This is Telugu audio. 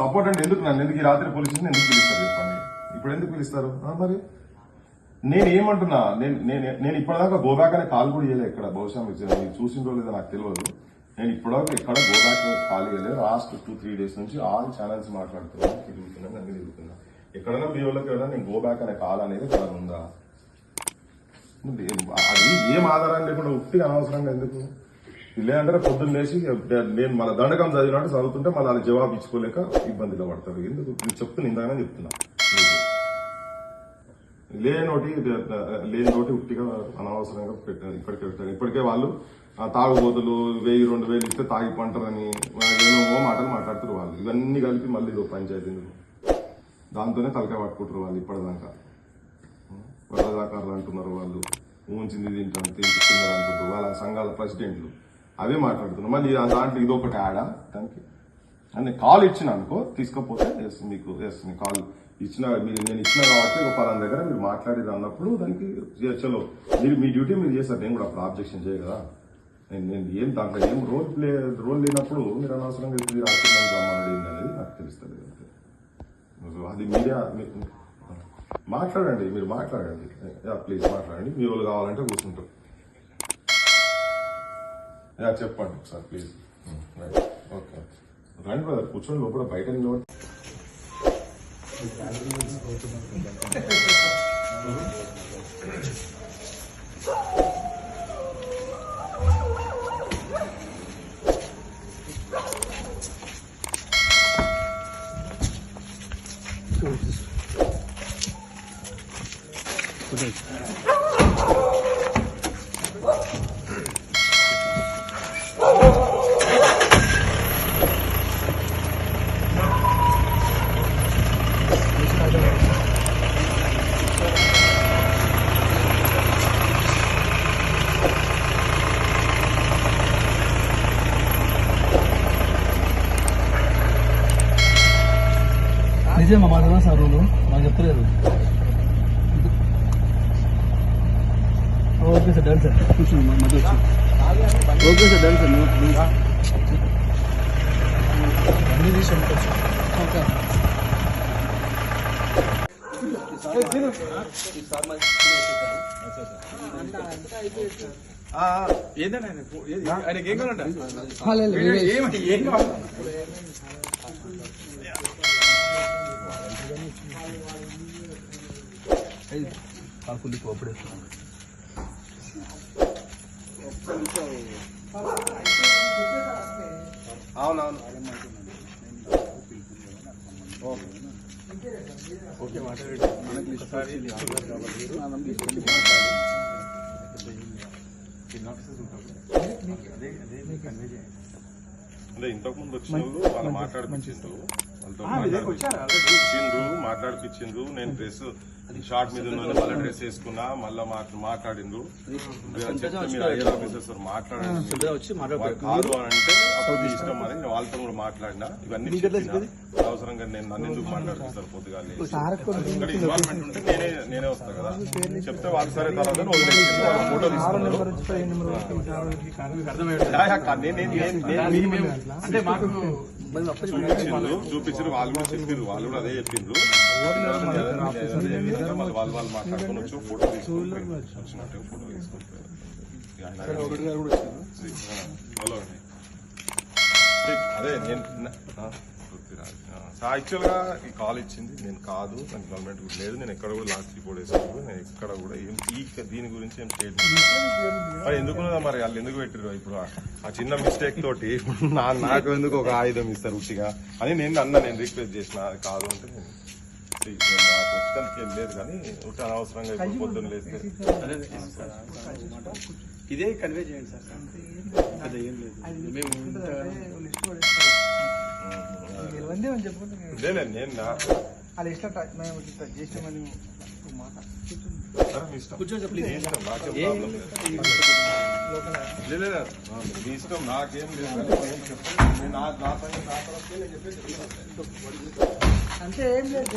సపోర్ట్ అంటే ఎందుకు నన్ను? ఎందుకు ఈ రాత్రి పోలీస్ ఎందుకు పిలుస్తారు చెప్పండి? ఇప్పుడు ఎందుకు పిలుస్తారు? మరి? నేను ఏమంటున్నా? నేను నేను నేను ఇప్పటిదాకా గోబ్యాక్ అనే కాల్ కూడా చేయలేదు ఇక్కడ బహుశా మీరు చూసిందో లేదో నాకు తెలియదు. నేను ఇప్పటిదాకా ఎక్కడ గోబ్యాక్ కాల్ చేయలేదు. లాస్ట్ టూ త్రీ డేస్ నుంచి ఆల్ ఛానల్స్ మాట్లాడుతున్నాను తిరుగుతున్నాను అన్ని తిరుగుతున్నా. ఎక్కడైనా మీ వాళ్ళకి నేను గోబ్యాక్ అనే కాల్ అనేది ఇక్కడ ఉందా? అది ఏం ఆధారం లేకుండా ఉత్తిగా అనవసరంగా ఎందుకు? లేదంటే పొద్దున్న లేచి నేను మన దండకం చదివినట్టు చదువుతుంటే మళ్ళీ వాళ్ళ జవాబు ఇచ్చుకోలేక ఇబ్బందిలో పడతారు. ఎందుకు? నేను చెప్తున్నా ఇందాకనే చెప్తున్నా. లేనోటి లేనోటి ఉట్టిగా అనవసరంగా పెట్టారు ఇప్పటికే పెట్టారు. ఇప్పటికే వాళ్ళు తాగుబోతులు వెయ్యి రెండు వేలు ఇస్తే తాగి పంటరని ఏమేమో మాటలు మాట్లాడుతారు వాళ్ళు. ఇవన్నీ కలిపి మళ్ళీ ఇదో పంచాయతీ దాంతోనే తలకాయ పట్టుకుంటారు వాళ్ళు ఇప్పటిదాకా. వరదాకారులు అంటున్నారు వాళ్ళు. ఊంచింది తింటాను తింటున్నారు అంటున్నారు వాళ్ళ సంఘాల ప్రెసిడెంట్లు. అవే మాట్లాడుతున్నాం. మళ్ళీ దాంట్లో దాంట్లో ఇదొకటి యాడా దానికి అంటే కాల్ ఇచ్చిన అనుకో తీసుకపోతే ఎస్ మీకు ఎస్ మీ కాల్ ఇచ్చిన మీరు నేను ఇచ్చిన కాబట్టి ఒక పలానా దగ్గర మీరు మాట్లాడేది అన్నప్పుడు దానికి చలో మీరు మీ డ్యూటీ మీరు చేస్తారు. నేను కూడా అప్పుడు ఆబ్జెక్షన్ చేయ కదా. నేను నేను ఏం దాంట్లో ఏం రోల్ ప్లే రోల్ లేనప్పుడు మీరు అనవసరంగా మీరు ఆశ్చర్యం అనేది నాకు తెలుస్తుంది అంతే. అది మీడియా మాట్లాడండి మీరు మాట్లాడండి. ప్లీజ్ మాట్లాడండి. మీ వాళ్ళు కావాలంటే కూర్చుంటారు. చెప్పండి సార్ ప్లీజ్ ఓకే రండి బ్రదర్ కూర్చోండి లోపల బయట నిలబడి. నిజమా మా తెలియదు సార్ రూలు మాకు చెప్తలేదు ఓకే సార్ డన్ సార్. కూర్చోండి మధ్య వచ్చి ఓకే సార్ డన్ సార్ అన్ని తీసి ఏంటంటే ఆయనకి ఏం కావాలంట? ఏమంటే ఏం కావాలి? కోపడే అవునవును. ఓకే మాట్లాడండి మనకి ఒకసారి అంటే ఇంతకు ముందు వచ్చిన వాళ్ళు వాళ్ళు ఇదే వచ్చారా? ఇచ్చిండ్రు మాట్లాడిపించిండ్రు నేను డ్రెస్ షార్ట్ మీద ఉన్న మళ్ళీ డ్రెస్ వేసుకున్నా మళ్ళీ మాట్లాడిండ్రు మీరు ఆఫీసర్స్ మాట్లాడండి. కాదు అని అంటే అప్పుడు మీ ఇష్టం అని నేను వాళ్ళతో కూడా మాట్లాడినా. ఇవన్నీ అవసరంగా నేను నన్ను ఎందుకు మాట్లాడుతారు పొద్దుగా ఇక్కడ ఇన్వాల్వ్మెంట్ ఉంటే నేనే నేనే వస్తా కదా. చెప్తే వాళ్ళు సరే తర్వాత ఫోటో తీసుకున్నారు అంటే మాకు చూపించిండ్రు చూపించారు వాళ్ళు. కూడా చెప్పారు వాళ్ళు కూడా అదే చెప్పిండ్రు వాళ్ళు వాళ్ళు వాళ్ళు మాట్లాడుకుని వచ్చి ఫోటో వచ్చినట్టు ఫోటో అండి అదే నేను ఆ, పృథ్వీరాజ్. ఆ, యాక్చువల్గా ఈ కాల్ ఇచ్చింది. నేను కాదు నాకు గవర్నమెంట్ కూడా లేదు. నేను ఎక్కడ కూడా లాస్ట్ రిపోర్ట్ వేసాను నేను ఎక్కడ కూడా ఏం ఈ దీని గురించి ఏం స్టేట్మెంట్ మరి ఎందుకు మరి? వాళ్ళు ఎందుకు పెట్టారు ఇప్పుడు ఆ- చిన్న మిస్టేక్ తోటి నా నాకు ఎందుకు ఒక ఆయుధం ఇస్తారు ఉట్టిగా అని నేను అన్నా నేను రిక్వెస్ట్ చేసిన. అది కాదు అంటే నేను ఏం లేదు కానీ అనవసరంగా ఇప్పుడు పొద్దున్న లేస్తే. ఇదే కన్వే చేయండి సార్. అదే లేదు. మేము చెప్పండి లేదు నేను నా అది ఇష్టం మేము ఇట్లా చేసామని మాట ఇష్టం. నాకేం లేదు. అంటే ఏం లేదు.